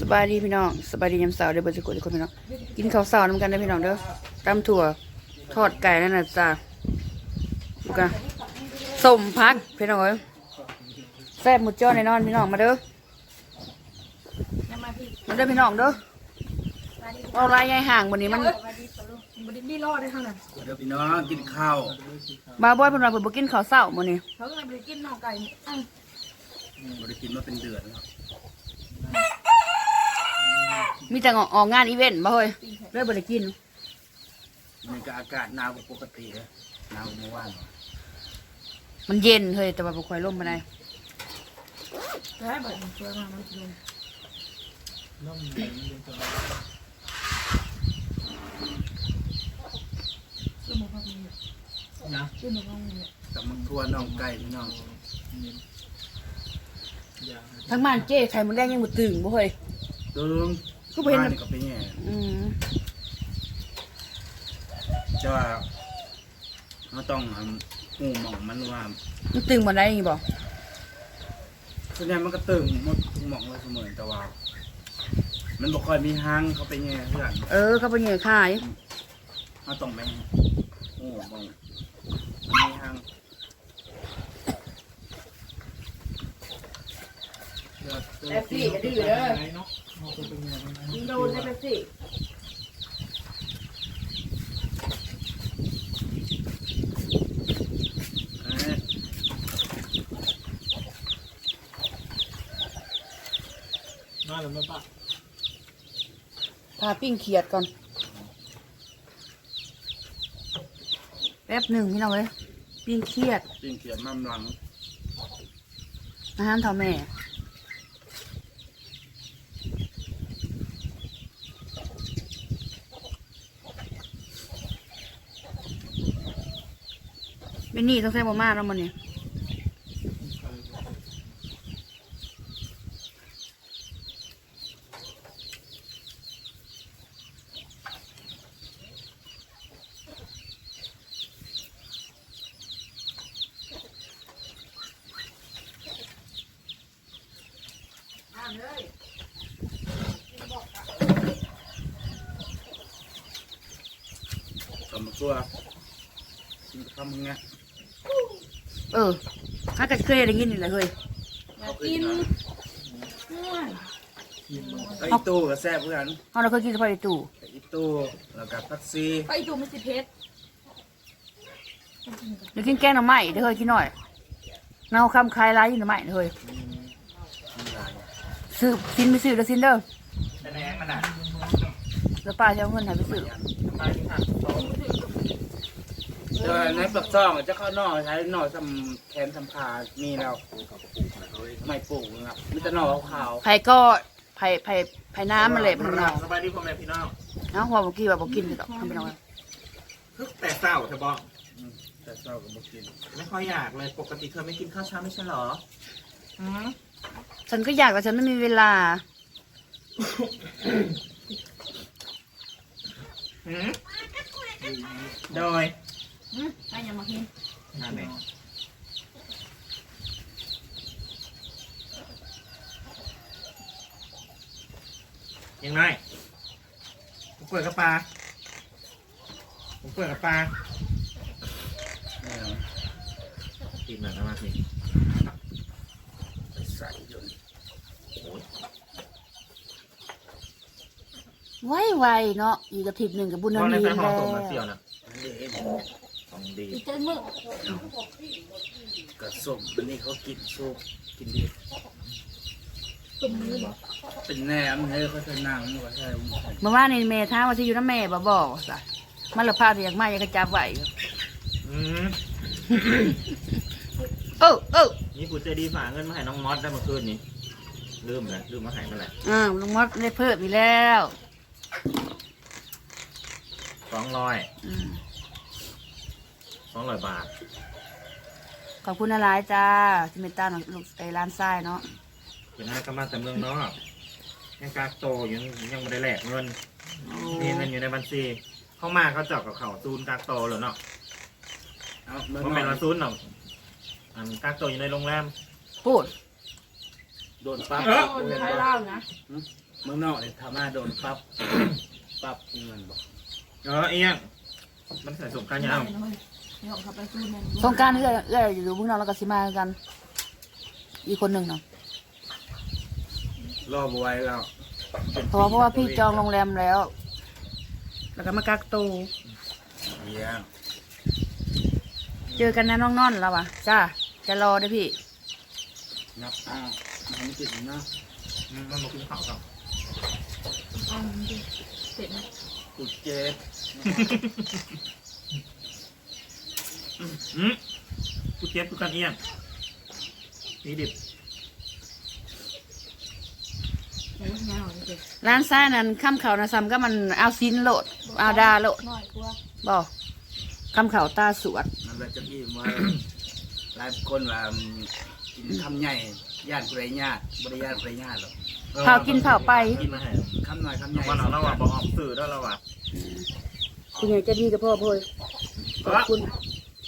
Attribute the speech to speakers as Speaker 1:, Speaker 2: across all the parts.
Speaker 1: สบายดีพี่น้องสบายดียามเสาร์เด้อเบิดสุขทุกคนพี่น้องกินข้าวเสาร์นำกันเด้อพี่น้องเด้อตำถั่วทอดไก่นั่นน่ะจ้าดูกันสมพักพี่น้องเอ้ยแซ่บหมุดจ้อแน่นอนพี่น้องมาเด้อมาเด้อพี่น้องเด้อเอาลายยายห่างวันนี้มัน
Speaker 2: บไดนี่รอดได้เท่านั้น
Speaker 3: เดี๋ยวพี่น้องกินข้าว
Speaker 1: บาบอยเพิ่นว่าเพิ่นบ่กินข้าวเช้ามื้อนี้
Speaker 2: เขาก็เลยบไดกินน่องไก่อ้าว
Speaker 3: บ่ได้กินมาเป็นเดือนแล้ว
Speaker 1: มีแต่ออกงานอีเวนต์บ่เฮ้ยเลยบ่ได้กิน
Speaker 3: มันก็อากาศหนาวกว่าปกติเลยหนาวกว่าเมื่อวาน
Speaker 1: มันเย็นเฮ้ยแต่ว่าบ่ค่อยลมปานใด
Speaker 2: แพ้แบบมันช่วยมามันกินชื่อหมูพักมีนะชื่อหมูพักมี
Speaker 3: แต่มันทั่วน้องไก่พี่น้อง
Speaker 1: ทั้งบ้านเจ้ไข่มดแดงยังบ่ตึงบ่เฮ้ย
Speaker 3: เดิม
Speaker 1: ก็บ่เห็น
Speaker 3: บ้านนี่ก็ไปแง่
Speaker 1: อืม
Speaker 3: จะว่าเราต้องเอาหูหมองมันว่า
Speaker 1: มันตึงบ่ได้นี่บ่
Speaker 3: ส่วนใหญ่มันก็ตึงหมดหมองไว้เสมอแต่ว่า มันบ่ค่อยมีหางเขาไปแง่เพื่อน
Speaker 1: เออเขาไปเหยื่อขาย
Speaker 3: เราต้องไปหูหมองมันมีหาง
Speaker 1: แป๊บซี่ก็ดื้อเด้อ โดนได้แป๊บซี่
Speaker 3: เอ้ย
Speaker 4: มาแล้วมาปะ
Speaker 1: พาปิ้งเขียดก่อน แป๊บหนึงพี่น้องเอ้ยปิ้งเขียด
Speaker 3: ปิ้งเขียดมั่มหลัง
Speaker 1: อาหารเท่าแม่ เป็นนี่ต้องใส่บ่มาแล้วมันเนี่
Speaker 3: กับมาตัวกินคำมึงไง
Speaker 1: เออถ้าก็เคยได้ยินนี่แหละเฮ้ย
Speaker 3: เอากินไอ้ตู้ก็แซ่บเพื่อน
Speaker 1: เราเราเคยกินเฉพาะในตู้
Speaker 3: ไอ้ตู้แล้วก็พักซี
Speaker 2: ไปดูมันสิเพชร
Speaker 1: เดี๋ยวกินแกงหน่อไม้เดี๋ยวเฮ้ยกินหน่อยเนาคำคลายร้ายอยู่หน่อไม้เดี๋ยวเฮ้ย
Speaker 3: มีหลาย
Speaker 1: ซื้อซินไปซื้อแล้วซินเด้อ
Speaker 4: แต่แหนงมันอะ
Speaker 1: แล้วป้าจะเอาเงินให้ไปซื้อ
Speaker 4: ไปที่หักสอ ง
Speaker 3: เจอในปักซองจะเข้านอกใช้นอกทำแขนทำขามีแล้ว ไม่ปลูกนะครับมีแต่นอกขาว
Speaker 1: ไผ่ก็ไผ่ไผ่ไผ่น้ำมาเลยมันเนาะ
Speaker 4: สบายดีพ่อแม่พี่น้อง
Speaker 1: เนาะหัวเมื่อกี้ว่าบอกกินเลยดอกทำไปหน่อย
Speaker 4: คือแต่เศร้าเธอบอก
Speaker 3: ๆอืมแต่เศร้ากับบุกิน
Speaker 4: ไม่ค่อยอยากเลยปกติเธอไม่กินข้าวเช้าไม่ใช่เหรออืม
Speaker 1: ฉันก็อยากแต่ฉันไม่มีเวลา
Speaker 4: หืมโดย
Speaker 2: ไอ้ยังมากิน
Speaker 4: นั่นเองยังไงผมเปิดกระปลาผมเปิดกระปลา
Speaker 3: แม่
Speaker 4: ตีนหนังมากเลย
Speaker 3: ไปใส่จน
Speaker 4: โอ้ย
Speaker 1: ไวไวๆเนาะอีกอาทิตย์หนึ่งกับบุญ
Speaker 4: เพ
Speaker 1: นา
Speaker 4: ราะใน
Speaker 1: นี
Speaker 4: แฟนหอ
Speaker 1: แล้
Speaker 4: มส่งมาเสี่ยว
Speaker 1: ว
Speaker 4: นะ
Speaker 3: อันนี้เอง
Speaker 4: ของ ดี
Speaker 2: อีเจนมือก
Speaker 3: ระสมอันนี้เขากินซุปกินดี
Speaker 2: ตุ่มมือบอก
Speaker 3: เป็นแหนมเฮ้ยเขาจะนั่งนี่ว่าใช่
Speaker 1: เมื่อวานนี่แม่ท้ามว่าจะอยู่น้ำแม่บ่บอกสะมันละพาเรียกมาอยากกระจับไหวอยู่
Speaker 4: อืม
Speaker 1: เออเออ
Speaker 4: นี่กูใจดีฝากเงินมาให้น้องมอสได้เมื่อคืนนี้ลืมเลยลืมมาให้เมื่อไหร่
Speaker 1: อ่าลุงมดได้เพิ่มอีกแล้ว
Speaker 4: สองร้อย
Speaker 1: อืม
Speaker 4: สองร้อยบาท
Speaker 1: ขอบคุณอะไรจ้าที่เมตตาหนลูกไอ้ร้านทรายเนาะ
Speaker 4: เป็นให้ก็มาแต่เมืองนอกยังกากโตยังยังไม่ได้แลกเงิน
Speaker 1: โอ้
Speaker 4: มีเงินอยู่ในบัญชีเข้ามาเขาเจาะกับเขาซูนกากโตเหรอเนาะ
Speaker 3: เอาเมื่อ
Speaker 4: มัน
Speaker 3: น
Speaker 4: เป็น
Speaker 3: อ
Speaker 4: วันนซูนเนาะอันกากโตอยู่ในโรงแรม
Speaker 1: พูด
Speaker 3: โดนปั๊บ
Speaker 4: เออ
Speaker 2: คนไทยเล่านะ
Speaker 4: โเมื
Speaker 3: องนอกเนี่ยทำมาโดนปั๊บปั๊บเงินบอก
Speaker 4: เออเอียงมันใส่สงกรารยาว
Speaker 2: นี่ของขับไปซูนมัน
Speaker 1: สงกรารเอื้อยเอื้อยอยู่เพิ่งนอนแล้วก็สิมากัน อีกคนหนึ่งเนาะ
Speaker 3: รอบไว้แล้ว
Speaker 1: เพราะว่าเพราะว่าพี่จองโรงแรมแล้ว แล้วก็มากักตัว
Speaker 3: เยี่ยม
Speaker 1: เจอกันนะน้องนอนแล้ววะจ้าจะรอเด้อพี่
Speaker 3: นับอ้าวมันไม่ติดนะ
Speaker 4: อืมมันมากินข้าวกัน
Speaker 2: เอามันดิเสร็จไหม
Speaker 3: กุดเจ็บ
Speaker 4: อืมกูเจ็บกูกันเอียงนี่ดิบ
Speaker 2: โอ้ยงานหน่อยเด็ก
Speaker 1: ร้านซ้ายนั้นข้ามเขานะซ้ำก็มันเอาซินโหลดเอาดาโหลด
Speaker 2: หน่อยกลัว
Speaker 1: บอกข้ามเขาตาสวด
Speaker 3: มันเลยจะอิ่มว่าหลายคนว่ากินคำใหญ่ย่านกุไรญาติบริญาติกุไรญาติหรอก
Speaker 1: เผากินเผาไป
Speaker 4: กินมาให้
Speaker 3: คำหน่อยคำใหญ่
Speaker 4: วันเราเราว่าบอกออกสื่อแล้วเราว่า
Speaker 1: คุณยายจะดีกับพ่อพ่อยขอบคุณ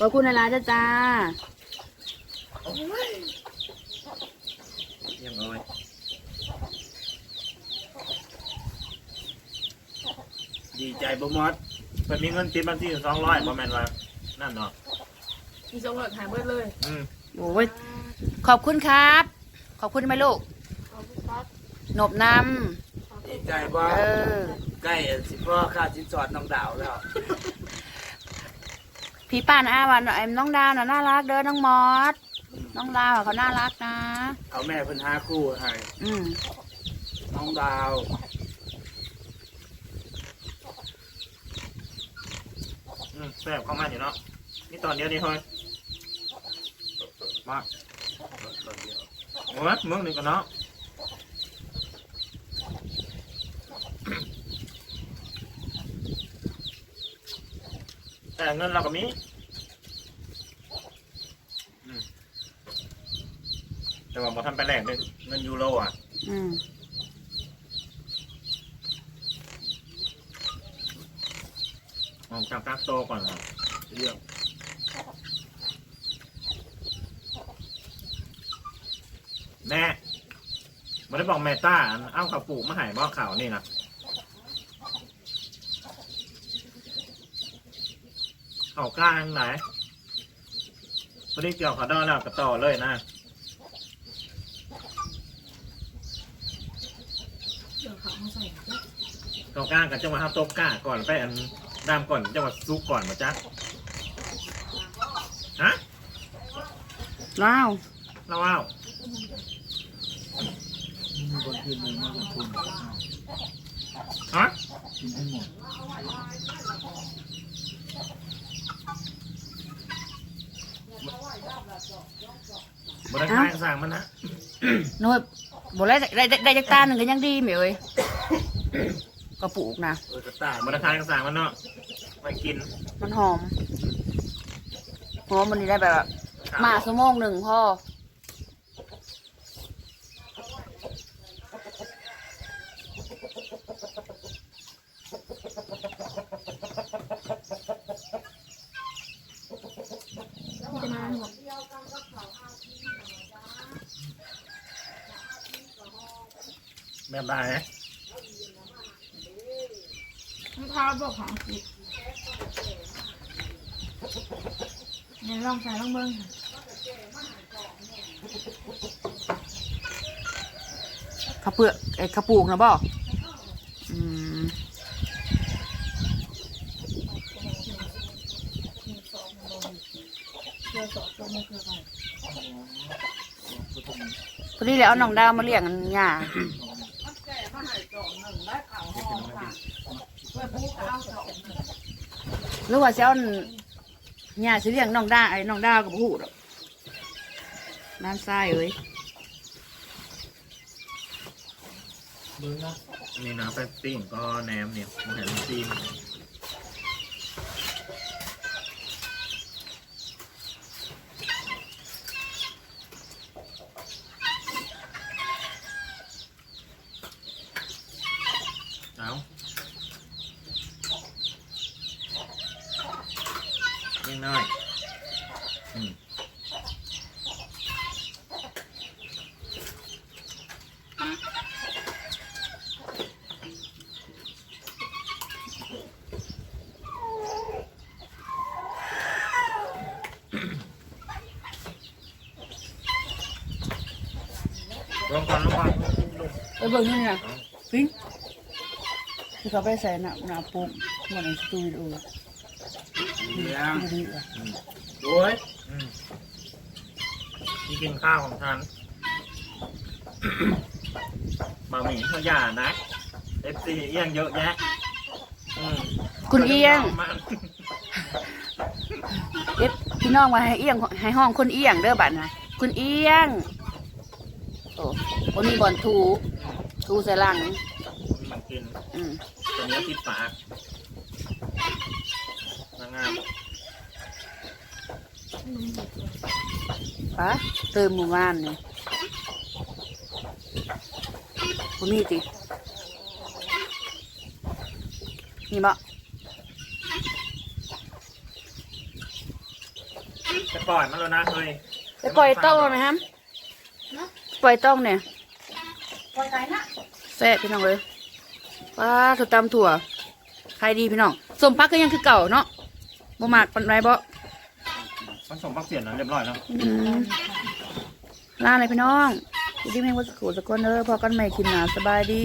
Speaker 1: ขอบคุณนะลาจ้าจ้า
Speaker 4: เยี่ยมเลย
Speaker 3: ดีใจบ่มอด
Speaker 4: มันมีเงินติดบัญชีสองร้อยประมาณว่านั่นเนาะ
Speaker 2: มีสองหลอดหายเบิดเลย
Speaker 4: อืม
Speaker 1: โอ้ยขอบคุณครับ ขอบคุณไหมลูก
Speaker 2: ขอบคุณครับ
Speaker 1: หนบน
Speaker 3: ดีใจบ่ำ
Speaker 1: เออ
Speaker 3: ใกล้สิพ่อค่าสินสอดน้องดาวแล้ว
Speaker 1: พี่ป้านอาวันไอ้น้องดาวน่ะน่ารักเด้อน้องมอสน้องดาวอะเขาน่ารักนะ
Speaker 3: เอาแม่เพิ่นหาคู่ให้
Speaker 1: อืม
Speaker 3: น้องดาว
Speaker 4: อืมแซ่บเข้ามาอยู่เนาะนี่ตอนเดียวนี่เฮ้ยมาโอ้ยมึงนี่กันเนาะ แต่เงินเราก็มีอืมแต่ว่าพอทำไปแลกด้วยเงินยูโรอะ
Speaker 1: อืม
Speaker 4: ออกจากกักโตก่อนครับ
Speaker 3: เรื่อง
Speaker 4: แม่ไม่ได้บอกแม่ต้าอันเอาขับปลูกมาใหายบ่อข่าวนี่นะ เขากลางไหนพอดีเกี่ยวเขาดอนแล้วก็ต่อเลยนะ
Speaker 2: เดี๋ยวเขามาใส่เด็ก
Speaker 4: เขากลางกับจังหวัดฮับโตกก้าก่อนไปอันดามก่อนจังหวัดซุกก่อนมาจ๊ะฮะ
Speaker 1: ว้าว
Speaker 4: เล่าเอา
Speaker 3: มีคนคืนเงินมาลงทุน
Speaker 4: ฮะ
Speaker 3: กินให้หมด
Speaker 4: บริการสั่งมันนะ
Speaker 1: หน่วยบอกได้ได้ได้ได้จากตาหนึ่งก็ยังดีเหมียวเอ้ยกระปุกนะ
Speaker 3: เออกระต่าย
Speaker 4: บริการสั่งมันเนาะไปกิน
Speaker 1: มันหอมหอมมันนี่ได้แบบว่ามาชั่วโมงหนึ่งพ่อ
Speaker 2: มันจะมา หมด
Speaker 4: แบบไหน
Speaker 2: มันพาบอกของสิเนี่ยลองใส่ลองเบิ้ง
Speaker 1: ข้าวเปลือกไอ้ข้าวปลูกนะบอกอืม
Speaker 2: เกลือสดตัวไม่เกลือไป
Speaker 1: พอดีแล้วเอาน้องดาวมาเลี้ยงกันหญ้าหรือว่าจะเอาหญ้าสิเลี้ยงน้องดาวไอ้น้องดาวกับหูดอกน้ำทรายเอ้ย
Speaker 4: นี่นะไปปิ้งก็แหนมเนี่ยมันเห็นมันซี
Speaker 1: เออเบิ่งนี่นะฟิงคือเขาไปใส่หน้าหน้าปุ๊บเหมือนในสตูดิโอ
Speaker 3: ยัง
Speaker 1: ดีๆอะ
Speaker 3: โอ้ย
Speaker 4: อืมนี่กินข้าวของฉันบะหมี่เขาหย่านะเอฟซีเอียงเยอะแยะอืม
Speaker 1: คุณเอียง
Speaker 4: มาก
Speaker 1: เอฟพี่น้องมาให้เอียงให้ห้องคนเอียงเด้อบัดนะคุณเอียง โอ้คนนี้บอลทูทูใส่หลัง
Speaker 4: มันกิน
Speaker 1: อืม
Speaker 4: ตัวเนี้ยติดปากนางงาม
Speaker 1: ปะเติมหมู่บ้านนี่คนนี้ตินี่บ่
Speaker 4: จะปล่อยมันแล้วนะเฮ้ย
Speaker 1: ไปปล่อยต้องไหมครับ ปล่อยต้องเนี่ย
Speaker 2: ปล่อยไหนนะ
Speaker 1: แซ่บพี่น้องเลยป้าถั่วตำถั่วใครดีพี่น้องสมพักก็ยังคือเก่าเนาะบ่มากปันไรบ่
Speaker 4: มันสมพักเสียนนะเรียบร้อยแล้ว
Speaker 1: อืมลาเลยพี่น้องอยู่ที่เมงวัดสกุลสกลเด้อพอกันใหม่คลิปหนาสบายดี